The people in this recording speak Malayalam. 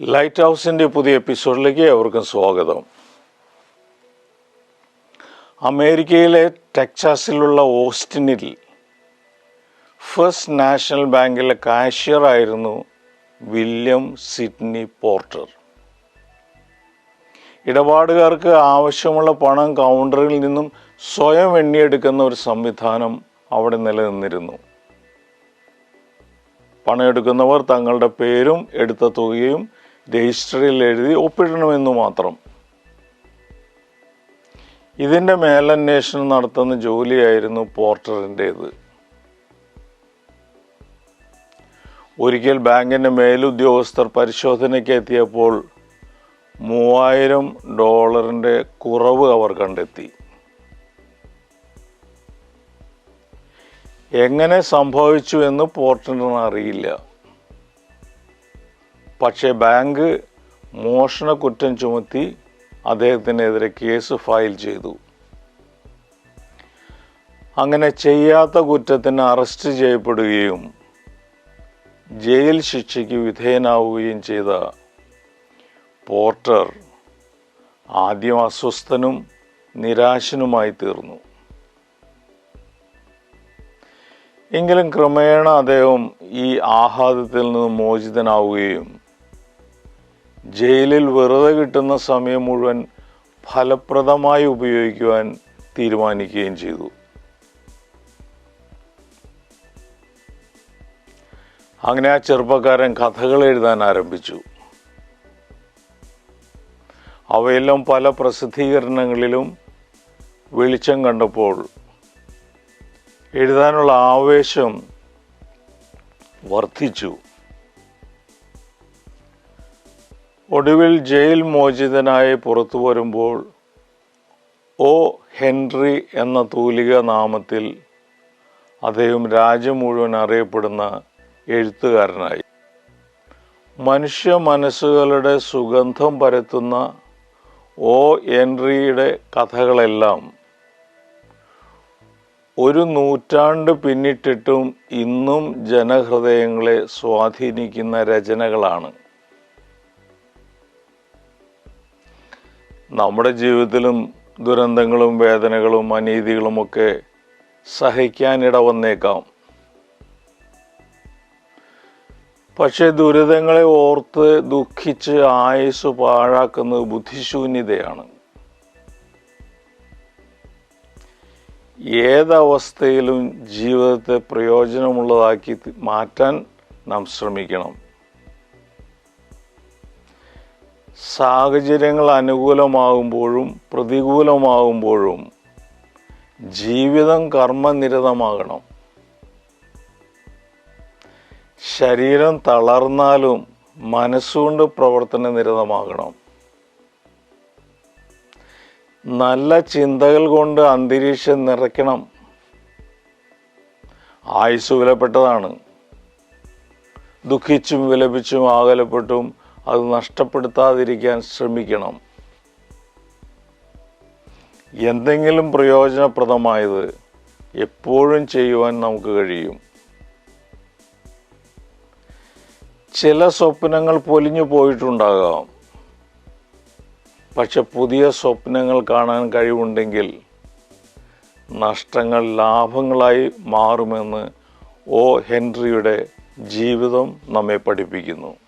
ലൈറ്റ് ഹൗസിന്റെ പുതിയ എപ്പിസോഡിലേക്ക് ഏവർക്കും സ്വാഗതം. അമേരിക്കയിലെ ടെക്സാസിലുള്ള ഓസ്റ്റിനിൽ ഫസ്റ്റ് നാഷണൽ ബാങ്കിലെ കാഷ്യർ ആയിരുന്നു വില്യം സിഡ്നി പോർട്ടർ. ഇടപാടുകാർക്ക് ആവശ്യമുള്ള പണം കൗണ്ടറിൽ നിന്നും സ്വയം എണ്ണിയെടുക്കുന്ന ഒരു സംവിധാനം അവിടെ നിലനിന്നിരുന്നു. പണം എടുക്കുന്നവർ തങ്ങളുടെ പേരും എടുത്ത തുകയും രജിസ്റ്ററിൽ എഴുതി ഒപ്പിടണമെന്ന് മാത്രം. ഇതിന്റെ മേലന്വേഷണം നടത്തുന്ന ജോലിയായിരുന്നു പോർട്ടറിന്റേത് ഒരിക്കൽ ബാങ്കിന്റെ മേലുദ്യോഗസ്ഥർ പരിശോധനയ്ക്ക് എത്തിയപ്പോൾ മൂവായിരം ഡോളറിന്റെ കുറവ് അവർ കണ്ടെത്തി. എങ്ങനെ സംഭവിച്ചു എന്ന് പോർട്ടറിന് അറിയില്ല. പക്ഷേ ബാങ്ക് മോഷണ കുറ്റം ചുമത്തി അദ്ദേഹത്തിനെതിരെ കേസ് ഫയൽ ചെയ്തു. അങ്ങനെ ചെയ്യാത്ത കുറ്റത്തിന് അറസ്റ്റ് ചെയ്യപ്പെടുകയും ജയിൽ ശിക്ഷയ്ക്ക് വിധേയനാവുകയും ചെയ്ത പോർട്ടർ ആദ്യം അസ്വസ്ഥനും നിരാശനുമായി തീർന്നു. എങ്കിലും ക്രമേണ അദ്ദേഹം ഈ ആഹ്ലാദത്തിൽ നിന്ന് മോചിതനാവുകയും ജയിലിൽ വെറുതെ കിട്ടുന്ന സമയം മുഴുവൻ ഫലപ്രദമായി ഉപയോഗിക്കുവാൻ തീരുമാനിക്കുകയും ചെയ്തു. അങ്ങനെ ആ ചെറുപ്പക്കാരൻ കഥകൾ എഴുതാൻ ആരംഭിച്ചു. അവയെല്ലാം പല പ്രസിദ്ധീകരണങ്ങളിലും വെളിച്ചം കണ്ടപ്പോൾ എഴുതാനുള്ള ആവേശം വർദ്ധിച്ചു. ഒടുവിൽ ജയിൽ മോചിതനായി പുറത്തു വരുമ്പോൾ ഒ ഹെൻറി എന്ന തൂലിക നാമത്തിൽ അദ്ദേഹം രാജ്യം മുഴുവൻ അറിയപ്പെടുന്ന എഴുത്തുകാരനായി. മനുഷ്യ മനസ്സുകളുടെ സുഗന്ധം പരത്തുന്ന ഒ ഹെൻറിയുടെ കഥകളെല്ലാം ഒരു നൂറ്റാണ്ട് പിന്നിട്ടിട്ടും ഇന്നും ജനഹൃദയങ്ങളെ സ്വാധീനിക്കുന്ന രചനകളാണ്. നമ്മുടെ ജീവിതത്തിലും ദുരന്തങ്ങളും വേദനകളും അനീതികളുമൊക്കെ സഹിക്കാനിട വന്നേക്കാം പക്ഷേ ദുരിതങ്ങളെ ഓർത്ത് ദുഃഖിച്ച് ആയുസ് പാഴാക്കുന്നത് ബുദ്ധിശൂന്യതയാണ്. ഏതവസ്ഥയിലും ജീവിതത്തെ പ്രയോജനമുള്ളതാക്കി മാറ്റാൻ നാം ശ്രമിക്കണം. സാഹചര്യങ്ങൾ അനുകൂലമാകുമ്പോഴും പ്രതികൂലമാകുമ്പോഴും ജീവിതം കർമ്മനിരതമാകണം. ശരീരം തളർന്നാലും മനസ്സുകൊണ്ട് പ്രവർത്തന നിരതമാകണം. നല്ല ചിന്തകൾ കൊണ്ട് അന്തരീക്ഷം നിറയ്ക്കണം. ആയുസ് വിലപ്പെട്ടതാണ്. ദുഃഖിച്ചും വിലപിച്ചും ആകലപ്പെട്ടും അത് നഷ്ടപ്പെടുത്താതിരിക്കാൻ ശ്രമിക്കണം. എന്തെങ്കിലും പ്രയോജനപ്രദമായത് എപ്പോഴും ചെയ്യുവാൻ നമുക്ക് കഴിയും. ചില സ്വപ്നങ്ങൾ പൊലിഞ്ഞു പോയിട്ടുണ്ടാകാം. പക്ഷെ പുതിയ സ്വപ്നങ്ങൾ കാണാൻ കഴിവുണ്ടെങ്കിൽ നഷ്ടങ്ങൾ ലാഭങ്ങളായി മാറുമെന്ന് ഓ ഹെൻറിയുടെ ജീവിതം നമ്മെ പഠിപ്പിക്കുന്നു.